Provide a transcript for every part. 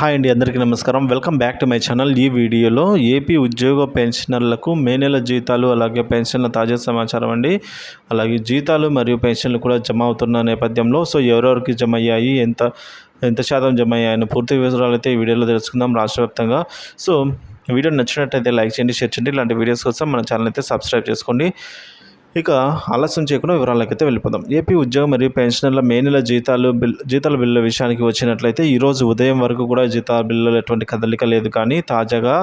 Hi అండి అందరికీ నమస్కారం. Welcome back to my channel. ఈ వీడియోలో ఏపీ ఉద్యోగ పెన్షనర్లకు మే నెల జీతాలు అలాగే పెన్షన్ల తాజా సమాచారం అండి. అలాగే జీతాలు మరియు పెన్షన్లు కూడా జమ అవుతున్న నేపథ్యంలో సో ఎవరెవరికి జమ అయ్యాయి ఎంత ఎంత శాతం జమ అయ్యాయని పూర్తి వివరాలు అయితే ఈ వీడియోలో తెలుసుకుందాం రాష్ట్ర వ్యాప్తంగా. సో వీడియో నచ్చినట్టయితే లైక్ చేయండి షేర్ చేయండి. ఇలాంటి వీడియోస్ కోసం మన ఛానల్ అయితే సబ్స్క్రైబ్ చేసుకోండి. ఇక ఆలస్యం చేయకుండా వివరాలకైతే వెళ్ళిపోదాం. ఏపీ ఉద్యోగం మరియు పెన్షనర్ల మే నెల జీతాలు బిల్ జీతాల బిల్లుల విషయానికి వచ్చినట్లయితే ఈరోజు ఉదయం వరకు కూడా జీతాల బిల్లులు ఎటువంటి కదలిక లేదు. కానీ తాజాగా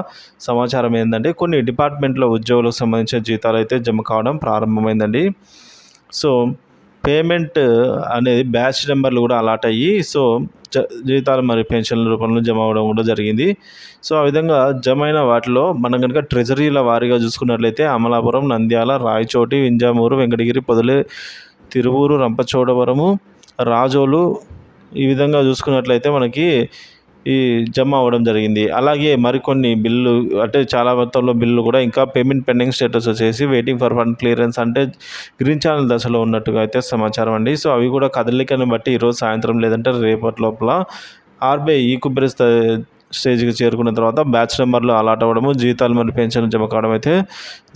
సమాచారం ఏంటంటే కొన్ని డిపార్ట్మెంట్లో ఉద్యోగులకు సంబంధించిన జీతాలు అయితే జమ కావడం ప్రారంభమైందండి. సో పేమెంట్ అనేది బ్యాచ్ నెంబర్లు కూడా అలాట్ అయ్యి సో జీతాలు మరియు పెన్షన్ల రూపంలో జమ అవ్వడం కూడా జరిగింది. సో ఆ విధంగా జమ అయిన వాటిలో మనం కనుక ట్రెజరీల వారీగా చూసుకున్నట్లయితే అమలాపురం నంద్యాల రాయచోటి వింజామూరు వెంకటగిరి పొదలే తిరువూరు రంపచోడవరము రాజోలు ఈ విధంగా చూసుకున్నట్లయితే మనకి ఈ జమ అవ్వడం జరిగింది. అలాగే మరికొన్ని బిల్లు అంటే చాలా మొత్తంలో బిల్లు కూడా ఇంకా పేమెంట్ పెండింగ్ స్టేటస్ వచ్చేసి వెయిటింగ్ ఫర్ ఫండ్ క్లియరెన్స్ అంటే గ్రీన్ ఛానల్ దశలో ఉన్నట్టుగా అయితే సమాచారం అండి. సో అవి కూడా కదలికను బట్టి ఈరోజు సాయంత్రం లేదంటే రేపటి లోపల ఆర్బీఐ ఈ కుబ్బరి స్టేజ్కి చేరుకున్న తర్వాత బ్యాచ్ నెంబర్లు అలాట్ అవ్వడము జీతాలు మరియు పెన్షన్ జమ కావడం అయితే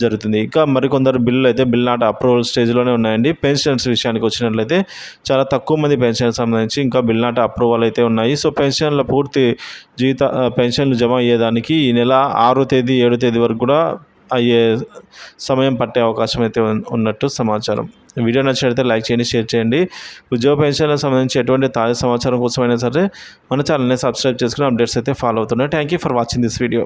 జరుగుతుంది. ఇంకా మరికొందరు బిల్లులు అయితే బిల్ నాట్ అప్రూవల్ స్టేజ్లోనే ఉన్నాయండి. పెన్షన్స్ విషయానికి వచ్చినట్లయితే చాలా తక్కువ మంది పెన్షన్ సంబంధించి ఇంకా బిల్ నాట్ అప్రూవల్ అయితే ఉన్నాయి. సో పెన్షన్ల పూర్తి జీత పెన్షన్లు జమ అయ్యేదానికి ఈ నెల ఆరో తేదీ ఏడో తేదీ వరకు కూడా అయ్యే సమయం పట్టే అవకాశం అయితే ఉన్నట్టు సమాచారం. వీడియో నచ్చినట్లయితే లైక్ చేయండి షేర్ చేయండి. ఉద్యోగ పెన్షన్లకు సంబంధించి ఎటువంటి తాజా సమాచారం కోసమైనా సరే మన ఛానల్ని సబ్స్క్రైబ్ చేసుకుని అప్డేట్స్ అయితే ఫాలో అవుతున్నాయి thank you for watching this video.